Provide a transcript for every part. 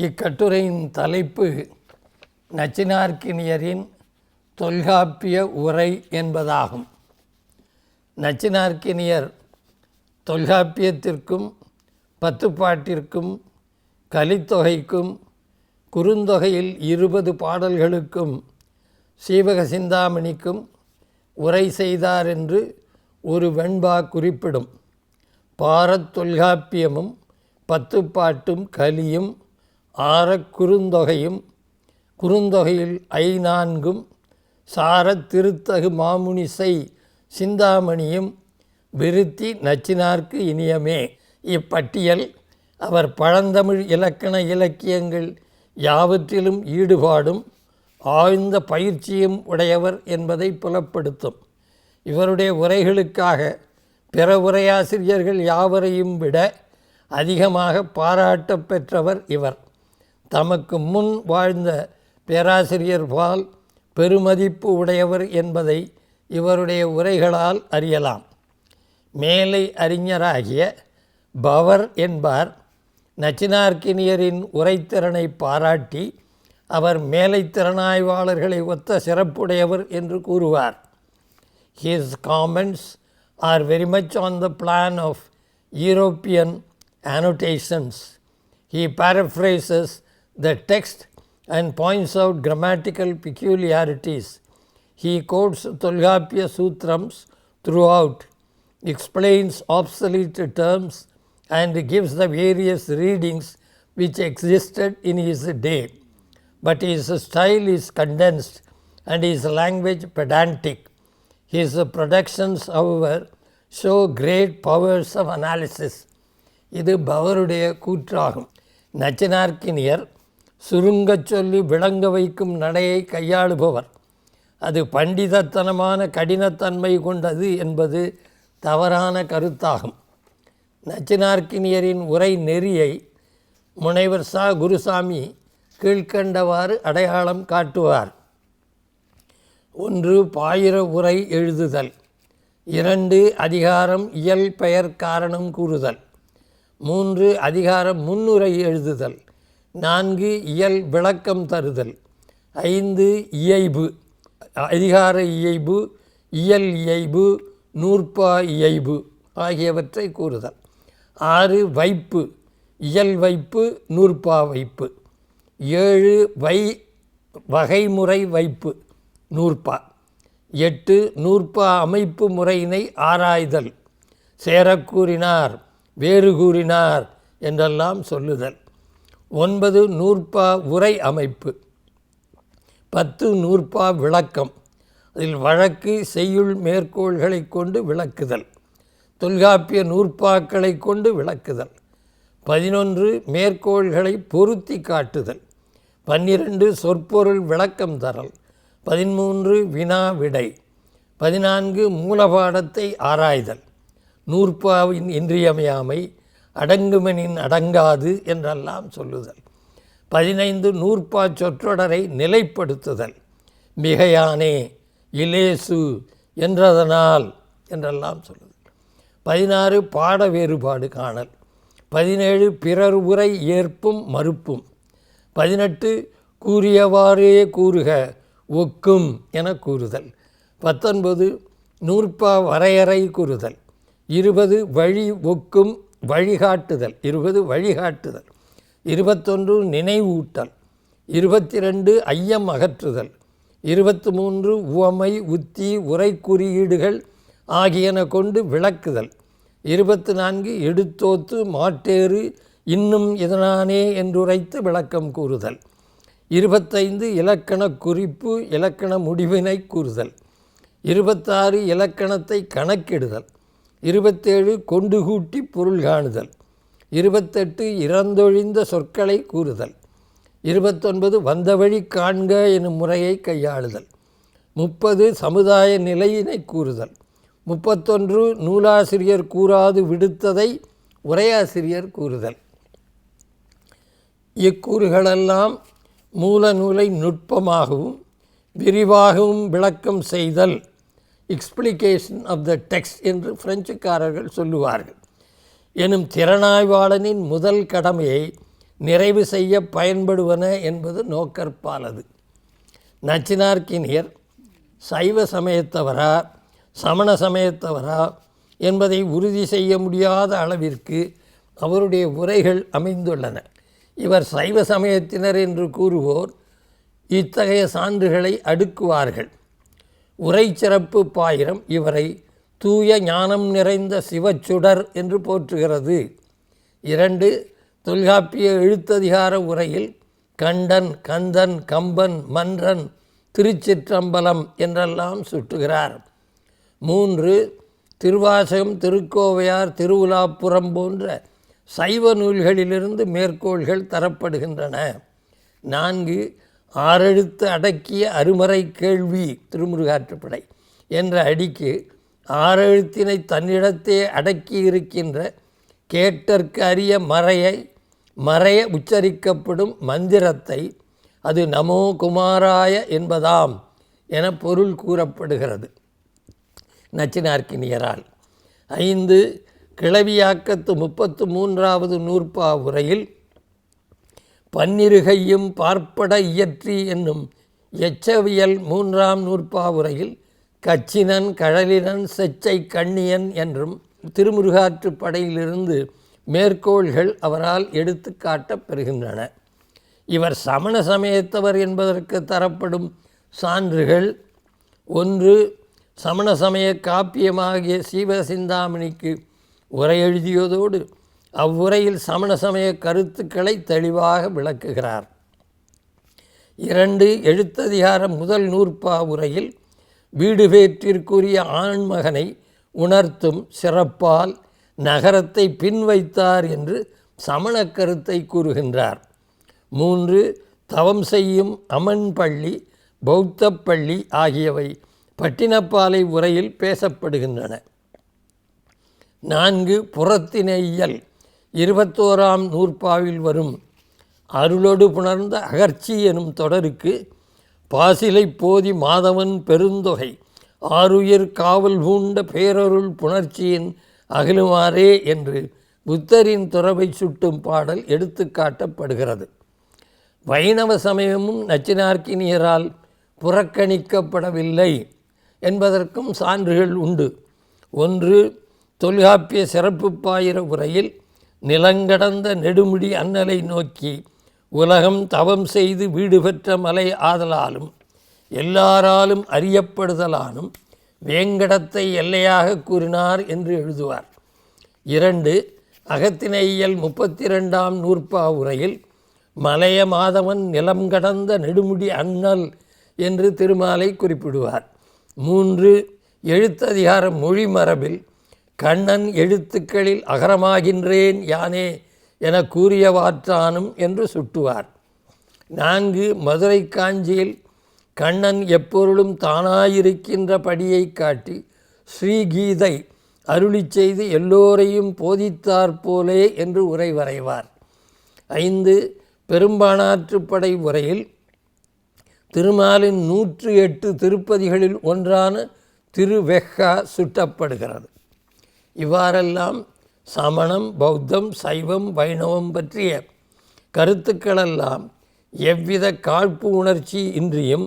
இக்கட்டுரையின் தலைப்பு நச்சினார்க்கினியரின் தொல்காப்பிய உரை என்பதாகும். நச்சினார்க்கினியர் தொல்காப்பியத்திற்கும் பத்துப்பாட்டிற்கும் கலித்தொகைக்கும் குறுந்தொகையில் இருபது பாடல்களுக்கும் சீவக சிந்தாமணிக்கும் உரை செய்தார் என்று ஒரு வெண்பா குறிப்பிடும். பாரத் தொல்காப்பியமும் பத்துப்பாட்டும் கலியும் ஆறக்குறுந்தொகையும் குறுந்தொகையில் ஐநான்கும் சாரத் திருத்தகு மாமுனிசை சிந்தாமணியும் விருத்தி நச்சினார்க்கு இனியமே. இப்பட்டியல் அவர் பழந்தமிழ் இலக்கண இலக்கியங்கள் யாவற்றிலும் ஈடுபாடும் ஆழ்ந்த பயிற்சியும் உடையவர் என்பதை புலப்படுத்தும். இவருடைய உரைகளுக்காக பிற உரையாசிரியர்கள் யாவரையும் விட அதிகமாக பாராட்ட பெற்றவர் இவர். தமக்கு முன் வாழ்ந்த பேராசிரியர் பால் பெருமதிப்பு உடையவர் என்பதை இவருடைய உரைகளால் அறியலாம். மேலை அறிஞராகிய பவர் என்பார் நச்சினார்க்கினியரின் உரைத்திறனை பாராட்டி அவர் மேலைத்திறனாய்வாளர்களை ஒத்த சிறப்புடையவர் என்று கூறுவார். His comments are very much on the plan of European annotations he paraphrases the text and points out grammatical peculiarities. He quotes Tolgapya Sutrams throughout, explains obsolete terms, and gives the various readings which existed in his day. But his style is condensed and his language pedantic. His productions, however, show great powers of analysis. இது பவருடைய கூற்றாகும் நச்சினார்க்கினியர் சுருங்கச் சொல்லி விளங்க வைக்கும் நடையை கையாளுபவர். அது பண்டிதத்தனமான கடினத்தன்மை கொண்டது என்பது தவறான கருத்தாகும். நச்சினார்க்கினியரின் உரை நெறியை முனைவர் சா. குருசாமி கீழ்க்கண்டவாறு அடையாளம் காட்டுவார். ஒன்று பாயிர உரை எழுதுதல். இரண்டு அதிகாரம் இயல் பெயர் காரணம் கூறுதல். மூன்று அதிகாரம் முன்னுரை எழுதுதல். நான்கு இயல் விளக்கம் தருதல். ஐந்து இயைபு. அதிகார இயைபு இயல் இயைபு நூற்பா இயைபு ஆகியவற்றை கூறுதல். ஆறு வைப்பு. இயல் வைப்பு நூற்பா வைப்பு. ஏழு வை வகைமுறை வைப்பு நூற்பா. எட்டு நூற்பா அமைப்பு முறையினை ஆராய்தல். சேர கூறினார் வேறு கூறினார் என்றெல்லாம் சொல்லுதல். ஒன்பது நூற்பா உரை அமைப்பு. பத்து நூற்பா விளக்கம். அதில் வழக்கு செய்யுள் மேற்கோள்களை கொண்டு விளக்குதல். தொல்காப்பிய நூற்பாக்களை கொண்டு விளக்குதல். பதினொன்று மேற்கோள்களை பொருத்தி காட்டுதல். பன்னிரண்டு சொற்பொருள் விளக்கம் தரல். பதிமூன்று வினா விடை. பதினான்கு மூலபாடத்தை ஆராய்தல். நூற்பாவின் இன்றியமையாமை அடங்குமெனின் அடங்காது என்றெல்லாம் சொல்லுதல். பதினைந்து நூற்பா சொற்றொடரை நிலைப்படுத்துதல். மிகையானே இலேசு என்றதனால் என்றெல்லாம் சொல்லுதல். பதினாறு பாட வேறுபாடு காணல். பதினேழு பிறர் உரை ஏற்பும் மறுப்பும். பதினெட்டு கூறியவாறே கூறுக ஒக்கும் என கூறுதல். பத்தொன்பது நூற்பா வரையறை கூறுதல். இருபது வழி ஒக்கும் வழிகாட்டுதல் இருபது வழிகாட்டுதல். இருபத்தொன்று நினைவூட்டல். இருபத்தி ரெண்டு ஐயம் அகற்றுதல். இருபத்தி மூன்று உவமை உத்தி உரை குறியீடுகள் ஆகியன கொண்டு விளக்குதல். இருபத்தி நான்கு எடுத்தோத்து மாட்டேறு இன்னும் இதனானே என்றுரைத்து விளக்கம் கூறுதல். இருபத்தைந்து இலக்கண குறிப்பு இலக்கண முடிவினை கூறுதல். இருபத்தாறு இலக்கணத்தை கணக்கிடுதல். இருபத்தேழு கொண்டு கூட்டி பொருள் காணுதல். இருபத்தெட்டு இறந்தொழிந்த சொற்களை கூறுதல். இருபத்தொன்பது வந்த வழி காண்க எனும் முறையை கையாளுதல். முப்பது சமுதாய நிலையினை கூறுதல். முப்பத்தொன்று நூலாசிரியர் கூறாது விடுத்ததை உரையாசிரியர் கூறுதல். இக்கூறுகளெல்லாம் மூல நூலை நுட்பமாகவும் விரிவாகவும் விளக்கம் செய்தல். எக்ஸ்பிளிகேஷன் ஆஃப் த டெக்ஸ்ட் என்று பிரெஞ்சுக்காரர்கள் சொல்லுவார்கள். எனும் திறனாய்வாளனின் முதல் கடமையை நிறைவு செய்ய பயன்படுவன என்பது நோக்கற்பாலது. நச்சினார்க்கினியர் சைவ சமயத்தவரா சமண சமயத்தவரா என்பதை உறுதி செய்ய முடியாத அளவிற்கு அவருடைய உரைகள் அமைந்துள்ளன. இவர் சைவ சமயத்தினர் என்று கூறுவோர் இத்தகைய சான்றுகளை அடுக்குவார்கள். உரை சிறப்பு பாயிரம் இவரை தூய ஞானம் நிறைந்த சிவச்சுடர் என்று போற்றுகிறது. இரண்டு தொல்காப்பிய எழுத்ததிகார உரையில் கண்டன் கந்தன் கம்பன் மன்றன் திருச்சிற்றம்பலம் என்றெல்லாம் சுட்டுகிறார். மூன்று திருவாசகம் திருக்கோவையார் திருவுலாப்புறம் போன்ற சைவ நூல்களிலிருந்து மேற்கோள்கள் தரப்படுகின்றன. நான்கு ஆறெழுத்து அடக்கிய அருமறை கேள்வி திருமுருகாற்றுப்படை என்ற அடிக்கு ஆறெழுத்தினை தன்னிடத்தே அடக்கி இருக்கின்ற கேட்டற்கு அரிய மறையை மறைய உச்சரிக்கப்படும் மந்திரத்தை அது நமோ குமாராய என்பதாம் என பொருள் கூறப்படுகிறது. நச்சினார்க்கினியரால் ஐந்து கிளவியாக்கத்து முப்பத்து மூன்றாவது நூற்பா உரையில் பன்னிருகையும் பார்ப்பட இயற்றி என்னும் எச்சவியல் மூன்றாம் நூற்பாவுரையில் கச்சினன் கழலினன் செச்சை கண்ணியன் என்றும் திருமுருகாற்று படையிலிருந்து மேற்கோள்கள் அவரால் எடுத்து பெறுகின்றன. இவர் சமண சமயத்தவர் என்பதற்கு தரப்படும் சான்றுகள் ஒன்று சமண சமய காப்பியமாகிய சீவசிந்தாமணிக்கு உரை எழுதியதோடு அவ்வுரையில் சமண சமய கருத்துக்களை தெளிவாக விளக்குகிறார். இரண்டு எழுத்ததிகார முதல் நூற்பா உரையில் வீடு பேற்றிற்குரிய ஆண்மகனை உணர்த்தும் சிறப்பால் நகரத்தை பின்வைத்தார் என்று சமண கருத்தை கூறுகின்றார். மூன்று தவம் செய்யும் அமன் பள்ளி பௌத்த பள்ளி ஆகியவை பட்டினப்பாலை உரையில் பேசப்படுகின்றன. நான்கு புறத்தினையல் இருபத்தோராம் நூற்பாவில் வரும் அருளொடு புணர்ந்த அகர்ச்சி எனும் தொடருக்கு பாசிலை போதி மாதவன் பெருந்தொகை ஆறுயிர் காவல் பூண்ட பேரருள் புணர்ச்சியின் அகலுமாறே என்று புத்தரின் துறவை சுட்டும் பாடல் எடுத்து காட்டப்படுகிறது. வைணவ சமயமும் நச்சினார்க்கினியரால் புறக்கணிக்கப்படவில்லை என்பதற்கும் சான்றுகள் உண்டு. ஒன்று தொல்காப்பிய சிறப்பு பாயிர உரையில் நிலங்கடந்த நெடுமுடி அன்னலை நோக்கி உலகம் தவம் செய்து வீடு பெற்ற மலை ஆதலாலும் எல்லாராலும் அறியப்படுதலானும் வேங்கடத்தை எல்லையாக கூறினார் என்று எழுதுவார். இரண்டு அகத்தினையியல் முப்பத்தி ரெண்டாம் நூற்பா உரையில் மலைய மாதவன் நிலம் கடந்த நெடுமுடி அண்ணல் என்று திருமாலை குறிப்பிடுவார். மூன்று எழுத்ததிகார மொழி மரபில் கண்ணன் எழுத்துக்களில் அகரமாகின்றேன் யானே என கூறியவாற்றானும் என்று சுட்டுவார். நான்கு மதுரை காஞ்சியில் கண்ணன் எப்பொருளும் தானாயிருக்கின்ற படியை காட்டி ஸ்ரீகீதை அருளி செய்து எல்லோரையும் போதித்தார் போலே என்று உரை வரைவார். ஐந்து பெரும்பானாற்றுப்படை உரையில் திருமாலின் நூற்று எட்டு திருப்பதிகளில் ஒன்றான திருவெஹா சுட்டப்படுகிறது. இவ்வாறெல்லாம் சமணம் பௌத்தம் சைவம் வைணவம் பற்றிய கருத்துக்களெல்லாம் எவ்வித காழ்ப்பு உணர்ச்சி இன்றியும்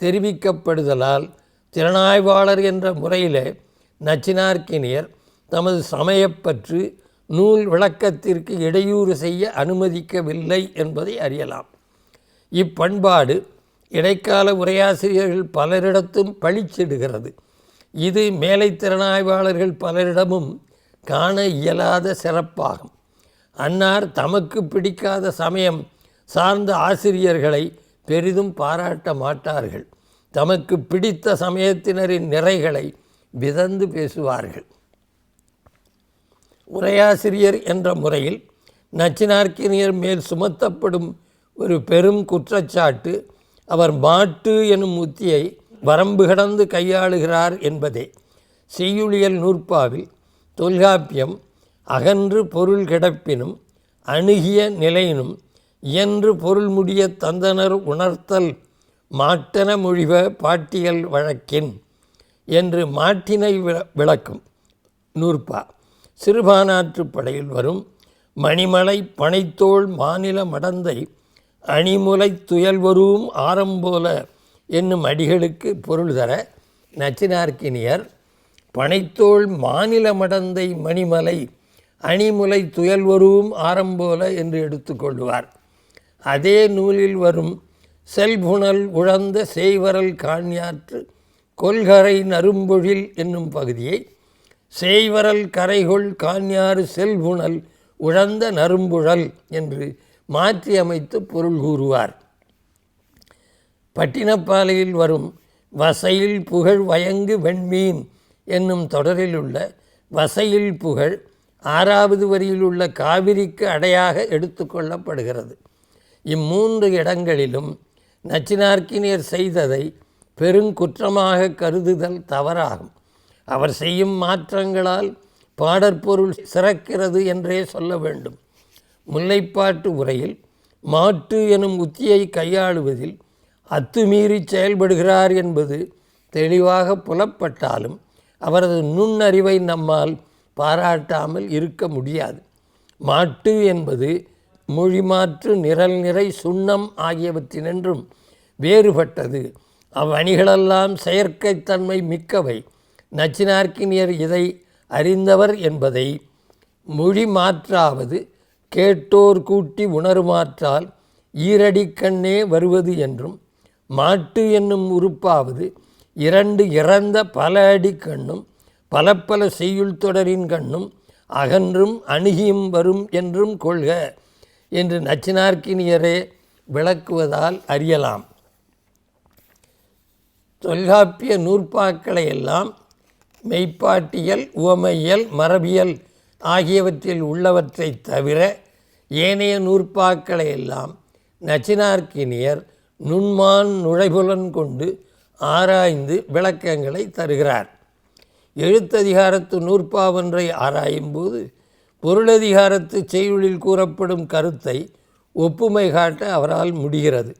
தெரிவிக்கப்படுதலால் திறனாய்வாளர் என்ற முறையில் நச்சினார்க்கினியர் தமது சமயப்பற்று நூல் விளக்கத்திற்கு இடையூறு செய்ய அனுமதிக்கவில்லை என்பதை அறியலாம். இப்பண்பாடு இடைக்கால உரையாசிரியர்கள் பலரிடத்தும் பழிச்சிடுகிறது. இது மேலை திறனாய்வாளர்கள் பலரிடமும் காண இயலாத சிறப்பாகும். அன்னார் தமக்கு பிடிக்காத சமயம் சார்ந்த ஆசிரியர்களை பெரிதும் பாராட்ட மாட்டார்கள். தமக்கு பிடித்த சமயத்தினரின் நிறைகளை விதந்து பேசுவார்கள். உரையாசிரியர் என்ற முறையில் நச்சினார்க்கினியர் மேல் சுமத்தப்படும் ஒரு பெரும் குற்றச்சாட்டு அவர் மாட்டு எனும் உத்தியை வரம்பு கடந்து கையாளுகிறார் என்பதே. செய்யுளியல் நூற்பாவில் தொல்காப்பியம் அகன்று பொருள் கிடப்பினும் அணுகிய நிலையினும் இயன்று பொருள் முடிய தந்தனர் உணர்த்தல் மாட்டன மொழிவ பாட்டியல் வழக்கின் என்று மாட்டினை விளக்கும் நூற்பா. சிறுபானாற்றுப்படையில் வரும் மணிமலை பனைத்தோள் மாநில மடந்தை அணிமுலை துயல்வரும் ஆரம்போல என்னும் அடிகளுக்கு பொருள் தர நச்சினார்க்கினியர் பனைத்தோள் மாநில மடந்தை மணிமலை அணிமுலை துயல்வரும் ஆரம்போல என்று எடுத்துக்கொள்வார் அதே நூலில் வரும் செல்புணல் உழந்த செய்வரல் காண்யாற்று கொள்கரை நரும்பொழில் என்னும் பகுதியை செய்வரல் கரைகொள் காண்யாறு செல்புணல் உழந்த நரும்புழல் என்று மாற்றி அமைத்து பொருள் கூறுவார். பட்டினப்பாலையில் வரும் வசையில் புகழ் வயங்கு வெண்மீன் என்னும் தொடரில் உள்ள வசையில் புகழ் ஆறாவது வரியில் உள்ள காவிரிக்கு அடையாக எடுத்துக்கொள்ளப்படுகிறது இம்மூன்று இடங்களிலும் நச்சினார்க்கினியர் செய்ததை பெருங்குற்றமாக கருதுதல் தவறாகும். அவர் செய்யும் மாற்றங்களால் பாடற்பொருள் சிறக்கிறது என்றே சொல்ல வேண்டும். முல்லைப்பாட்டு உரையில் மாட்டு எனும் உத்தியை கையாளுவதில் அத்துமீறி செயல்படுகிறார் என்பது தெளிவாக புலப்பட்டாலும் அவரது நுண்ணறிவை நம்மால் பாராட்டாமல் இருக்க முடியாது. மாட்டு என்பது மொழிமாற்று நிரல் நிறை சுண்ணம் ஆகியவற்றினின்றும் வேறுபட்டது. அவ்வணிகளெல்லாம் செயற்கைத்தன்மை மிக்கவை. நச்சினார்க்கினியர் இதை அறிந்தவர் என்பதை மொழி மாற்றாவது கேட்டோர் கூட்டி உணருமாற்றால் ஈரடிக்கண்ணே வருவது என்றும் மாட்டு என்னும் உறுப்பாவது இரண்டு இறந்த பல அடி கண்ணும் பல பல செய்யுள் தொடரின் கண்ணும் அகன்றும் அணுகியும் வரும் என்றும் கொள்க என்று நச்சினார்க்கினியரே விளக்குவதால் அறியலாம். தொல்காப்பிய நூற்பாக்களை எல்லாம் மெய்ப்பாட்டியல் உவமையியல் மரபியல் ஆகியவற்றில் உள்ளவற்றை தவிர ஏனைய நூற்பாக்களை எல்லாம் நச்சினார்க்கினியர் நுண்மான் நுழைபுலன் கொண்டு ஆராய்ந்து விளக்கங்களை தருகிறார். எழுத்ததிகாரத்து நூற்பாவொன்றை ஆராயும்போது பொருளதிகாரத்து செய்யுளில் கூறப்படும் கருத்தை ஒப்புமை காட்ட அவரால் முடிகிறது.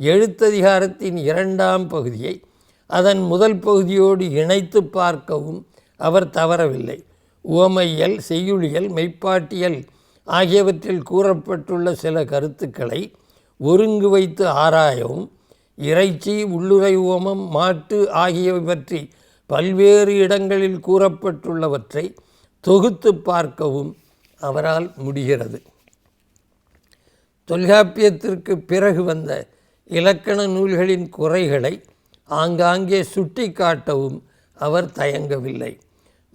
எழுத்ததிகாரத்தின் இரண்டாம் பகுதியை அதன் முதல் பகுதியோடு இணைத்து பார்க்கவும் அவர் தவறவில்லை. உவமையல் செய்யுளியல் மெய்ப்பாட்டியல் ஆகியவற்றில் கூறப்பட்டுள்ள சில கருத்துக்களை ஒருங்கு வைத்து ஆராயவும் இறைச்சி உள்ளுரை ஓமம் மாட்டு ஆகியவை பற்றி பல்வேறு இடங்களில் கூறப்பட்டுள்ளவற்றை தொகுத்து பார்க்கவும் அவரால் முடிகிறது. தொல்காப்பியத்திற்கு பிறகு வந்த இலக்கண நூல்களின் குறைகளை ஆங்காங்கே சுட்டி காட்டவும் அவர் தயங்கவில்லை.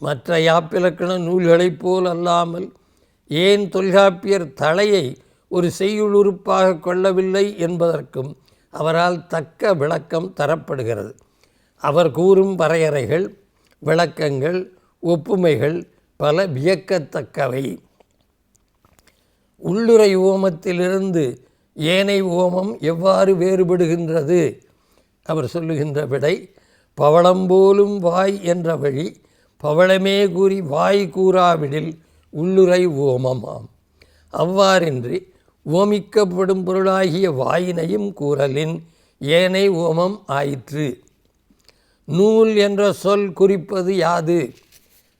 மற்ற யாப்பிலக்கண நூல்களைப் போல் அல்லாமல் ஏன் தொல்காப்பியர் தலையை ஒரு செய்யுளுறுப்பாக கொள்ளவில்லை என்பதற்கும் அவரால் தக்க விளக்கம் தரப்படுகிறது. அவர் கூறும் வரையறைகள் விளக்கங்கள் ஒப்புமைகள் பல வியக்கத்தக்கவை. உள்ளுரை ஓமத்திலிருந்து ஏனை ஓமம் எவ்வாறு வேறுபடுகின்றது? அவர் சொல்லுகின்ற விடை பவளம்போலும் வாய் என்ற வழி பவளமே கூறி வாய் கூறாவிடில் உள்ளுரை ஓமமாம். அவ்வாறின்றி ஓமிக்கப்படும் பொருளாகிய வாயினையும் கூறலின் ஏனை ஓமம் ஆயிற்று. நூல் என்ற சொல் குறிப்பது யாது?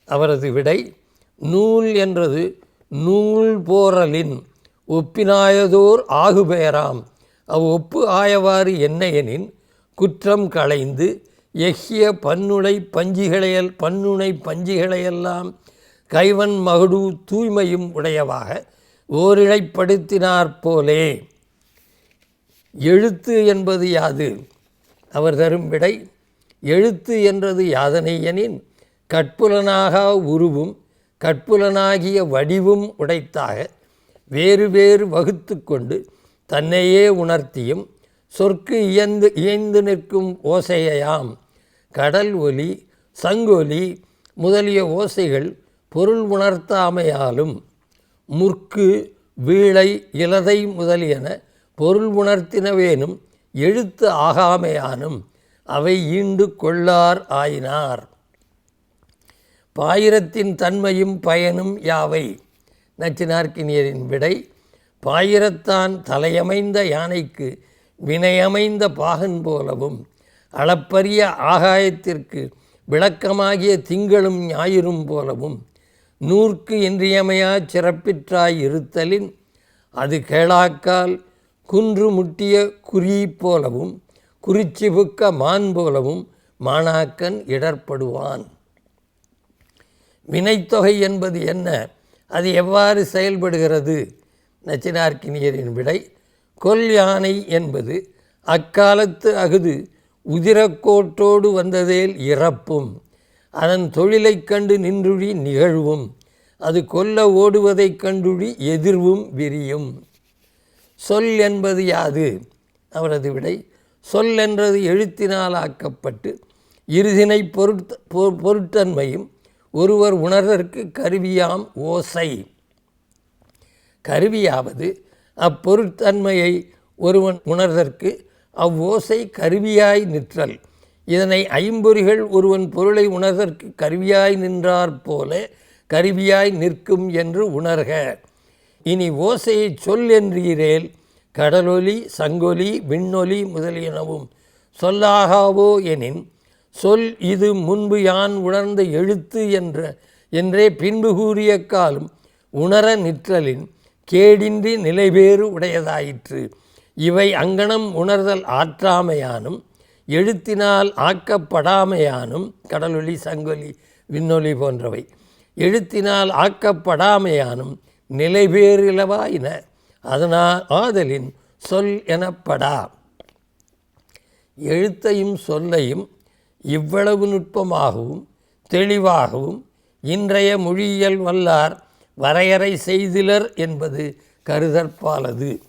அவரது விடை நூல் என்றது நூல் போரலின் ஒப்பினாயதோர் ஆகுபெயராம் அவ் ஒப்பு ஆயவாறு என்னையெனின் குற்றம் களைந்து எஹ்ய பன்னுடை பஞ்சிகளையல் பன்னுணை பஞ்சிகளையெல்லாம் கைவன் மகுடு தூய்மையும் உடையவாக ஓரிழைப்படுத்தினார் போலே. எழுத்து என்பது யாது? அவர் தரும் விடை எழுத்து என்றது யாதனையனின் கற்புலனாக கட்புலனாக உருவும் கட்புலனாகிய வடிவும் உடைத்தாக வேறு வேறு வகுத்து கொண்டு தன்னையே உணர்த்தியும் சொற்கு இயந்து இயந்து நிற்கும் ஓசையாம் கடல் ஒலி சங்கொலி முதலிய ஓசைகள் பொருள் உணர்த்தாமையாலும் முற்கு வீழை இலதை முதலியன பொருள் உணர்த்தினவேனும் எழுத்து ஆகாமையானும் அவை ஈண்டு கொள்ளார் ஆயினார். பாயிரத்தின் தன்மையும் பயனும் யாவை? நச்சினார்க்கினியரின் விடை பாயிரத்தான் தலையமைந்த யானைக்கு வினையமைந்த பாகன் போலவும் அளப்பரிய ஆகாயத்திற்கு விளக்கமாகிய திங்களும் ஞாயிறும் போலவும் நூற்கு இன்றியமையாச் சிறப்பிற்றாய் இருத்தலின் அது கேளாக்கால் குன்று முட்டிய குறி போலவும் குறிச்சிபுக்க மான் போலவும் மாணாக்கன் இடர்படுவான். வினைத்தொகை என்பது என்ன? அது எவ்வாறு செயல்படுகிறது? நச்சினார்க்கினியரின் விடை கொல் யானை என்பது அக்காலத்து அகுது உதிரக்கோட்டோடு வந்ததேல் இறப்பும். அதன் தொழிலைக் கண்டு நின்றுழி நிகழ்வும் அது கொல்ல ஓடுவதைக் கண்டுழி எதிர்வும் விரியும். சொல் என்பது யாது? அவரது விடை சொல் என்றது எழுத்தினால் ஆக்கப்பட்டு இருதினை பொருட் பொ- பொருட்டன்மையும் ஒருவர் உணர்தற்கு கருவியாம் ஓசை. கருவியாவது அப்பொருட்தன்மையை ஒருவன் உணர்தற்கு அவ்வோசை கருவியாய் நிற்றல். இதனை ஐம்பொறிகள் ஒருவன் பொருளை உணர்தற்கு கருவியாய் நின்றாற் போல கருவியாய் நிற்கும் என்று உணர்க. இனி ஓசையை சொல் என்றீரேல் கடலொலி சங்கொலி விண்ணொலி முதலியனவும் சொல்லாகாவோ எனின் சொல் இது முன்பு யான் உணர்ந்த எழுத்து என்ற என்றே பின்பு கூறிய காலும் உணர நிற்றலின் கேடின்றி நிலைபேறு உடையதாயிற்று. இவை அங்கனம் உணர்தல் ஆற்றாமையானும் எழுத்தினால் ஆக்கப்படாமையானும் கடலொலி சங்கொலி விண்ணொலி போன்றவை. எழுத்தினால் ஆக்கப்படாமையானும் நிலைபேறிலவாயின. அதனால் ஆதலின் சொல் எனப்படா. எழுத்தையும் சொல்லையும் இவ்வளவு நுட்பமாகவும் தெளிவாகவும் இன்றைய மொழியியல் வல்லார் வரையறை செய்திலர் என்பது கருதற்பாலது.